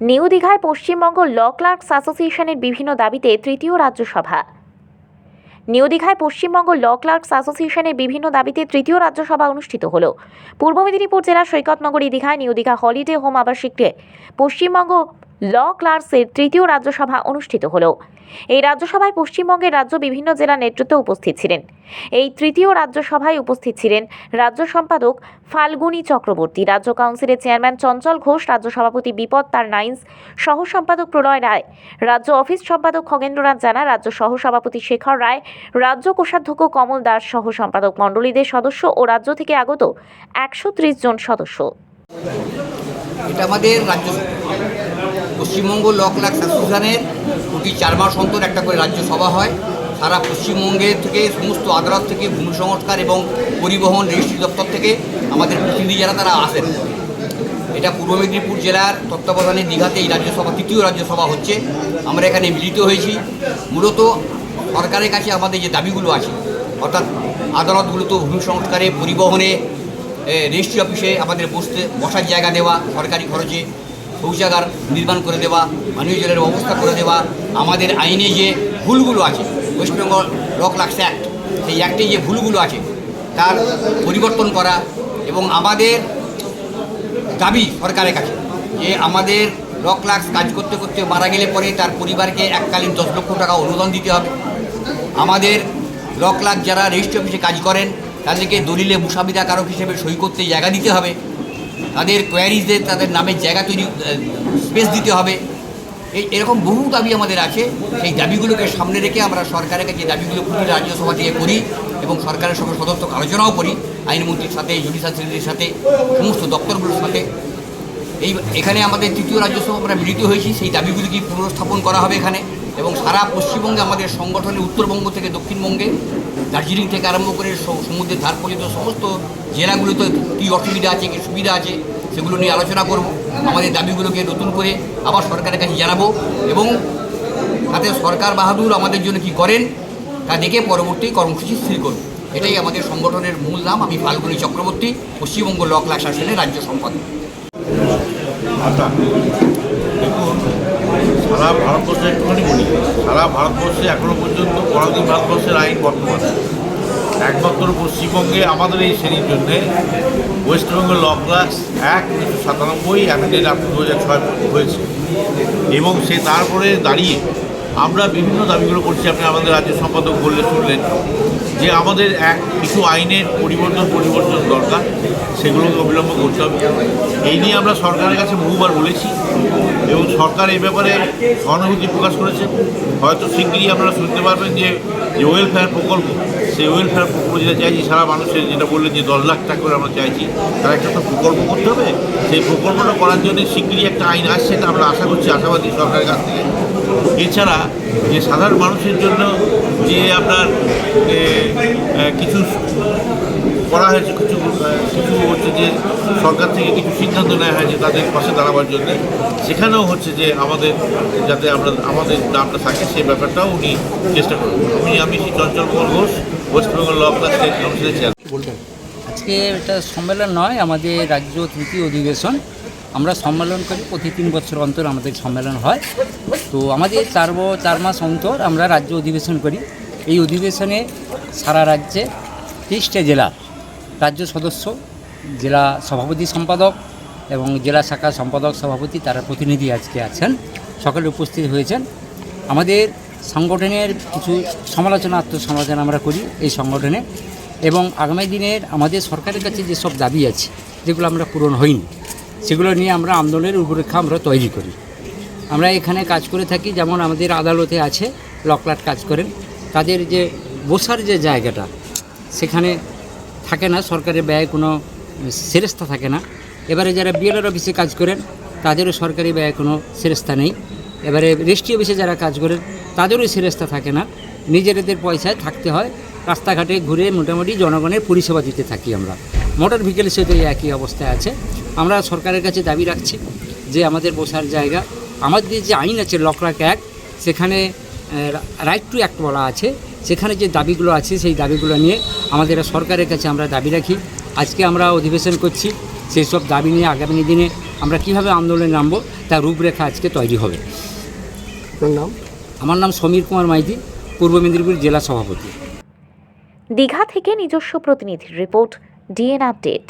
New দীঘায় পশ্চিমবঙ্গ ল clerks অ্যাসোসিয়েশনের বিভিন্ন দাবিতে তৃতীয় রাজ্যসভা। নিউ দীঘায় পশ্চিমবঙ্গ ল ক্লার্কস অ্যাসোসিয়েশনের বিভিন্ন দাবিতে তৃতীয় রাজ্যসভা অনুষ্ঠিত হল। পূর্ব মেদিনীপুর জেলার সৈকতনগরী দীঘায় নিউ দীঘা হলিডে হোম আবাসিকে পশ্চিমবঙ্গ ল ক্লার্কসের তৃতীয় রাজ্যসভা অনুষ্ঠিত হল। এই রাজ্যসভায় পশ্চিমবঙ্গের রাজ্য বিভিন্ন জেলা নেতৃত্ব উপস্থিত ছিলেন। এই তৃতীয় রাজ্যসভায় উপস্থিত ছিলেন রাজ্য সম্পাদক ফাল্গুনী চক্রবর্তী, রাজ্য কাউন্সিলের চেয়ারম্যান চঞ্চল ঘোষ, রাজ্য সভাপতি বিপদ তার নাইন্স, সহ সম্পাদক প্রলয় রায়, রাজ্য অফিস সম্পাদক খগেন্দ্রনাথ জানা, রাজ্য সহ সভাপতি শেখর রায়, রাজ্য কোষাধ্যক্ষ কমল দাস সহ সম্পাদক মণ্ডলীদের সদস্য ও রাজ্য থেকে আগত একশো ত্রিশ জন সদস্য। এটা আমাদের রাজ্য পশ্চিমবঙ্গ ল ক্লার্কস অ্যাসোসিয়েশনের প্রতি চার মাস অন্তর একটা করে রাজ্য সভা হয়। সারা পশ্চিমবঙ্গের থেকে, সমস্ত আদালত থেকে, ভূমি সংস্কার এবং পরিবহন, রেজিস্ট্রি দপ্তর থেকে আমাদের প্রতিনিধি যারা, তারা আসেন। এটা পূর্ব মেদিনীপুর জেলার তত্ত্বাবধানে দীঘাতে এই রাজ্যসভা, তৃতীয় রাজ্যসভা হচ্ছে। আমরা এখানে মিলিত হয়েছি। মূলত সরকারের কাছে আমাদের যে দাবিগুলো আছে, অর্থাৎ আদালতগুলোতে ভূমি সংস্কারে, পরিবহনে রেজিস্ট্রি অফিসে আমাদের বসতে, বসার জায়গা দেওয়া, সরকারি খরচে শৌচাগার নির্মাণ করে দেওয়া, পানীয় জলের ব্যবস্থা করে দেওয়া, আমাদের আইনে যে ভুলগুলো আছে West Bengal law clerks act সেই অ্যাক্টে যে ভুলগুলো আছে, তার পরিবর্তন করা এবং আমাদের দাবি সরকারের কাছে যে আমাদের ল লাক্স কাজ করতে করতে মারা গেলে পরে তার পরিবারকে এককালীন দশ লক্ষ টাকা অনুদান দিতে হবে। আমাদের ল ক্লার্ক যারা রেজিস্ট্রি অফিসে কাজ করেন, তাদেরকে দলিলে মুসাবিদা কারক হিসেবে সই করতে জায়গা দিতে হবে। তাদের কোয়ারিজদের তাদের নামের জায়গা তৈরি স্পেস দিতে হবে। এই এরকম বহু দাবি আমাদের আছে। সেই দাবিগুলোকে সামনে রেখে আমরা সরকারের কাছে দাবিগুলো প্রতি রাজ্যসভা থেকে করি এবং সরকারের সঙ্গে সদস্য আলোচনাও করি, আইনমন্ত্রীর সাথে জুডিশিয়াল সেক্রেটারির সাথে, সমস্ত দপ্তরগুলোর সাথে। এই, এখানে আমাদের তৃতীয় রাজ্যসভা আমরা মিলিত হয়েছি। সেই দাবিগুলিকে পুনর্স্থাপন করা হবে এখানে এবং সারা পশ্চিমবঙ্গে আমাদের সংগঠনের উত্তরবঙ্গ থেকে দক্ষিণবঙ্গে দার্জিলিং থেকে আরম্ভ করে সমুদ্রের ধার পর্যন্ত সমস্ত জেলাগুলোতে কী অসুবিধা আছে কী সুবিধা আছে সেগুলো নিয়ে আলোচনা করব। আমাদের দাবিগুলোকে নতুন করে আবার সরকারের কাছে জানাব এবং তাতে সরকার বাহাদুর আমাদের জন্য কি করেন তা দেখে পরবর্তী কর্মসূচি স্থির করব। এটাই আমাদের সংগঠনের মূল নাম। আমি ফাল্গুনী চক্রবর্তী পশ্চিমবঙ্গ ল ক্লাস আসনের রাজ্য সম্পাদক। আচ্ছা। দেখুন সারা ভারতবর্ষে একটুখানি বলি, সারা ভারতবর্ষে এখনও পর্যন্ত পরাধীন ভারতবর্ষের আইন বর্তমান। একমাত্র পশ্চিমবঙ্গে আমাদের এই শ্রেণির জন্যে ওয়েস্টবেঙ্গল ল ক্লাস এক উনিশশো সাতানব্বই অ্যামেন্ডেড আপ দু হাজার ছয় হয়েছে। এবং সে তারপরে দাঁড়িয়ে আমরা বিভিন্ন দাবিগুলো করছি, আপনি আমাদের রাজ্য সম্পাদক বললে শুনলেন, যে আমাদের এক কিছু আইনের পরিবর্তন পরিবর্তন দরকার। সেগুলোকে অবিলম্ব করতে হবে। এই নিয়ে আমরা সরকারের কাছে বহুবার বলেছি এবং সরকার এই ব্যাপারে সহানুভূতি প্রকাশ করেছে। হয়তো শিগগিরই আপনারা শুনতে পারবেন যে যে ওয়েলফেয়ার প্রকল্প, সেই ওয়েলফেয়ার প্রকল্প যেটা চাইছি, সারা মানুষের যেটা বললেন যে দশ লাখ টাকা করে আমরা চাইছি, তার একটা তো প্রকল্প করতে হবে। সেই প্রকল্পটা করার জন্য শিগগিরই একটা আইন আসছে এটা আমরা আশা করছি, আশাবাদী সরকারের কাছ থেকে। এছাড়া যে সাধারণ মানুষের জন্য যে আপনার কিছু করা হয়েছে কিছু কিছু হচ্ছে যে সরকার থেকে কিছু সিদ্ধান্ত নেওয়া হয়েছে তাদের পাশে দাঁড়াবার জন্য। সেখানেও হচ্ছে যে আমাদের যাতে আমরা আমাদের নামটা থাকে সেই ব্যাপারটাও উনি চেষ্টা করবেন। আমি আমি Shri Chanchal Kumar Ghosh West Bengal law clerks state কাউন্সিলের চেয়ারম্যান আজকে এটা সম্মেলন নয় আমাদের রাজ্য তৃতীয় অধিবেশন। আমরা সম্মেলন করি প্রতি তিন বছর অন্তর আমাদের সম্মেলন হয়। তো আমাদের চার ব- চার মাস অন্তর আমরা রাজ্য অধিবেশন করি। এই অধিবেশনে সারা রাজ্যে তেইশটা জেলা রাজ্য সদস্য, জেলা সভাপতি সম্পাদক এবং জেলা শাখা সম্পাদক সভাপতি তারা প্রতিনিধি আজকে আছেন। সকলে উপস্থিত হয়েছেন। আমাদের সংগঠনের কিছু সমালোচনা, আত্মসমালোচনা আমরা করি এই সংগঠনে এবং আগামী দিনের আমাদের সরকারের কাছে যেসব দাবি আছে, যেগুলো আমরা পূরণ হইনি, সেগুলো নিয়ে আমরা আন্দোলনের রূপরেখা আমরা তৈরি করি। আমরা এখানে কাজ করে থাকি, যেমন আমাদের আদালতে আছে, লকলাট কাজ করেন। তাদের যে বসার যে জায়গাটা, সেখানে থাকে না, সরকারের ব্যয় কোনো সেরেস্তা থাকে না। এবারে যারা বিএলআর অফিসে কাজ করেন, তাদেরও সরকারি ব্যয় কোনো সেরেস্তা নেই। এবারে রেস্ট্রি অফিসে যারা কাজ করেন, তাদেরও সেরেস্তা থাকে না। নিজেদের পয়সায় থাকতে হয়, রাস্তাঘাটে ঘুরে মোটামুটি জনগণের পরিষেবা দিতে থাকি আমরা। মোটর ভেহিকেলের সাথে এই একই অবস্থায় আছে। আমরা সরকারের কাছে দাবি রাখছি যে আমাদের বসার জায়গা, আমাদের যে আইন আছে, লকরাক অ্যাক্ট, সেখানে রাইট টু অ্যাক্ট বলা আছে। সেখানে যে দাবিগুলো আছে সেই দাবিগুলো নিয়ে আমাদের সরকারের কাছে আমরা দাবি রাখি। আজকে আমরা অধিবেশন করছি সেই সব দাবি নিয়ে আগামী দিনে আমরা কীভাবে আন্দোলনে নামবো তার রূপরেখা আজকে তৈরি হবে। নাম? আমার নাম সমীর কুমার মাইতি পূর্ব মেদিনীপুর জেলা সভাপতি। দীঘা থেকে নিজস্ব প্রতিনিধির রিপোর্ট ডিএন আপডেট